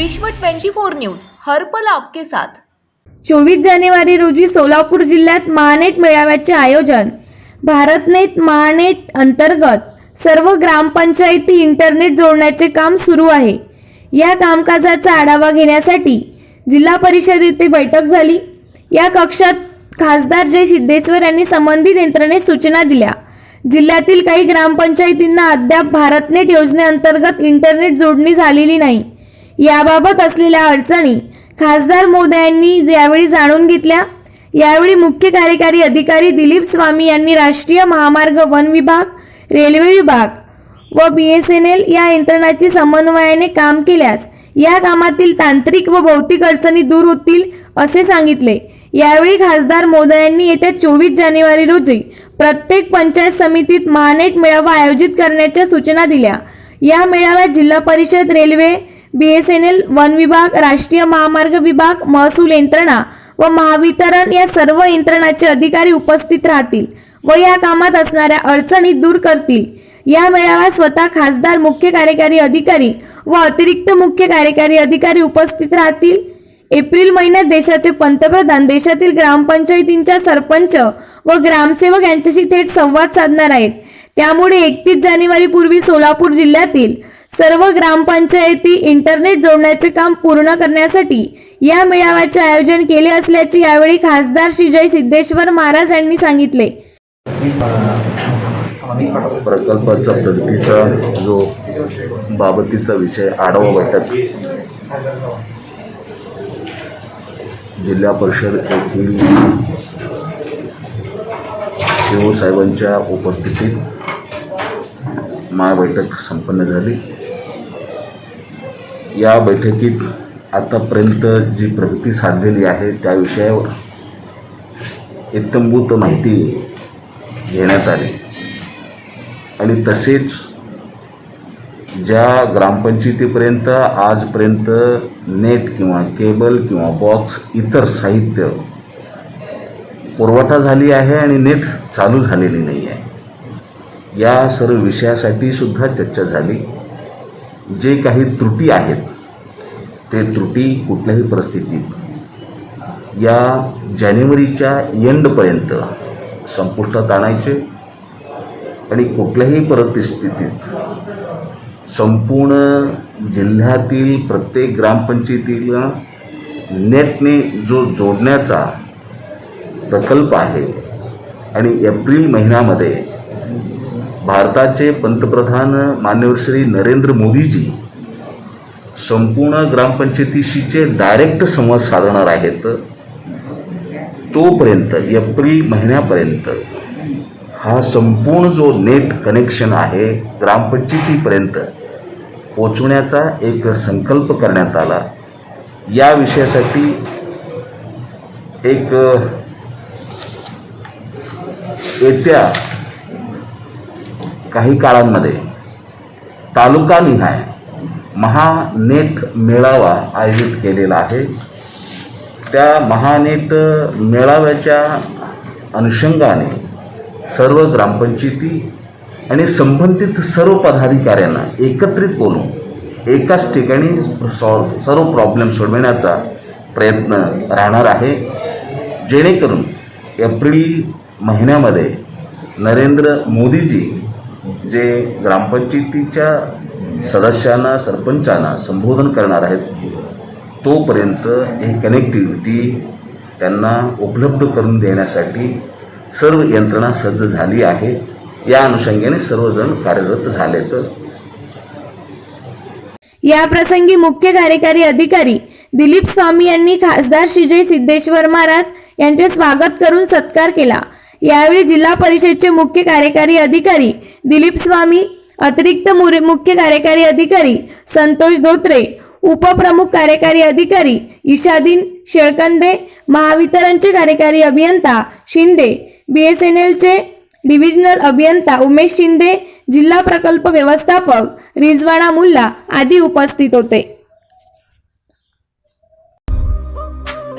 विश्व 24 न्यूज हरपल आपके साथ. चोवीस जानेवारी रोजी सोलापूर जिल्ह्यात महानेट मेळाव्याचे आयोजन. भारतनेट महानेट अंतर्गत सर्व ग्रामपंचायती इंटरनेट जोडण्याचे काम सुरू आहे. या कामकाजाचा आढावा घेण्यासाठी जिल्हा परिषद येथे बैठक झाली. या कक्षात खासदार जय सिद्धेश्वर यांनी संबंधित यंत्रणेस सूचना दिल्या. जिल्ह्यातील काही ग्रामपंचायतींना अद्याप भारतनेट योजनेअंतर्गत इंटरनेट जोडणी झालेली नाही. याबाबत असलेल्या अडचणी खासदार मोदयांनी यावेळी जाणून घेतल्या यावेळी मुख्य कार्यकारी अधिकारी दिलीप स्वामी यांनी राष्ट्रीय महामार्ग वन विभाग रेल्वे विभाग व बी एस एन एल या यंत्रणाची समन्वयाने काम केल्यास या कामातील तांत्रिक व भौतिक अडचणी दूर होतील असे सांगितले. यावेळी खासदार मोदयांनी येत्या चोवीस जानेवारी रोजी प्रत्येक पंचायत समितीत महानेट मेळावा आयोजित करण्याच्या सूचना दिल्या. या मेळाव्यात जिल्हा परिषद रेल्वे बीएसएनएल वन विभाग राष्ट्रीय महामार्ग विभाग महसूल यंत्रणा व महावितरण या सर्व यंत्रणाचे अधिकारी उपस्थित राहतील व या कामात असणाऱ्या अडचणी दूर करतील. या मेळाव्यात स्वतः खासदार मुख्य कार्यकारी अधिकारी व अतिरिक्त मुख्य कार्यकारी अधिकारी उपस्थित राहतील. एप्रिल महिन्यात देशाचे पंतप्रधान देशातील ग्रामपंचायतींच्या सरपंच व ग्रामसेवक यांच्याशी थेट संवाद साधणार आहेत. त्यामुळे एकतीस जानेवारी पूर्वी सोलापूर जिल्ह्यातील सर्व ग्रामपंचायती इंटरनेट जोडण्याचे काम पूर्ण करण्यासाठी या मेळाव्याचे आयोजन केले असल्याचे यावेळी खासदार श्रीजय सिद्धेश्वर महाराज यांनी सांगितले. प्रकल्पाचा प्रगतीचा जो बाबतीचा विषय आढावा बैठक जिल्हा परिषद येथील साहेबांच्या उपस्थितीत महाबैठक संपन्न झाली. या बैठकीत आतापर्यंत जी प्रगती साधलेली आहे त्या विषयावर इत्तंभूत माहिती घेण्यात आली. आणि तसेच ज्या ग्रामपंचायतीपर्यंत आजपर्यंत नेट किंवा केबल किंवा बॉक्स इतर साहित्य पुरवठा झाली आहे आणि नेट चालू झालेली नाही आहे. या सर्व विषयासाठी सुद्धा चर्चा झाली. जे काही त्रुटी आहेत ते त्रुटी कुठल्याही परिस्थितीत या जानेवारीच्या एंडपर्यंत संपुष्टात आणायचे आणि कुठल्याही परिस्थितीत संपूर्ण जिल्ह्यातील प्रत्येक ग्रामपंचायतीला नेटने जो जोडण्याचा प्रकल्प आहे आणि एप्रिल महिन्यामध्ये भारताचे पंतप्रधान मान्यवर श्री नरेंद्र मोदीजी संपूर्ण ग्रामपंचायतीशीचे डायरेक्ट संवाद साधणार आहेत. तोपर्यंत एप्रिल महिन्यापर्यंत हा संपूर्ण जो नेट कनेक्शन आहे ग्रामपंचायतीपर्यंत पोचवण्याचा एक संकल्प करण्यात आला. या विषयासाठी एक येत्या काही काळांमध्ये तालुकानिहाय महानेट मेळावा आयोजित केलेला आहे. त्या महानेट मेळाव्याच्या अनुषंगाने सर्व ग्रामपंचायती आणि संबंधित सर्व पदाधिकाऱ्यांना एकत्रित बोलून एकाच ठिकाणी सॉल्व सर्व प्रॉब्लेम सोडविण्याचा प्रयत्न राहणार आहे. जेणेकरून एप्रिल महिन्यामध्ये नरेंद्र मोदीजी जे ग्रामपंचायतीच्या सदस्यांना सरपंचांना संबोधन करणार आहेत तोपर्यंत ही कनेक्टिव्हिटी त्यांना उपलब्ध करून देण्यासाठी सर्व यंत्रणा सज्ज झाली आहे. या अनुषंगाने सर्वजण कार्यरत झालेत. या प्रसंगी मुख्य कार्यकारी अधिकारी दिलीप स्वामी यांनी खासदार श्रीजय सिद्धेश्वर महाराज यांचे स्वागत करून सत्कार केला. यावेळी जिल्हा परिषदचे मुख्य कार्यकारी अधिकारी दिलीप स्वामी अतिरिक्त मुर- मुख्य कार्यकारी अधिकारी संतोष धोत्रे उपप्रमुख कार्यकारी अधिकारी इशादीन शेळकंदे महावितरणचे कार्यकारी अभियंता शिंदे बी एस एन एलचे डिव्हिजनल अभियंता उमेश शिंदे जिल्हा प्रकल्प व्यवस्थापक रिजवाणा मुल्ला आदी उपस्थित होते.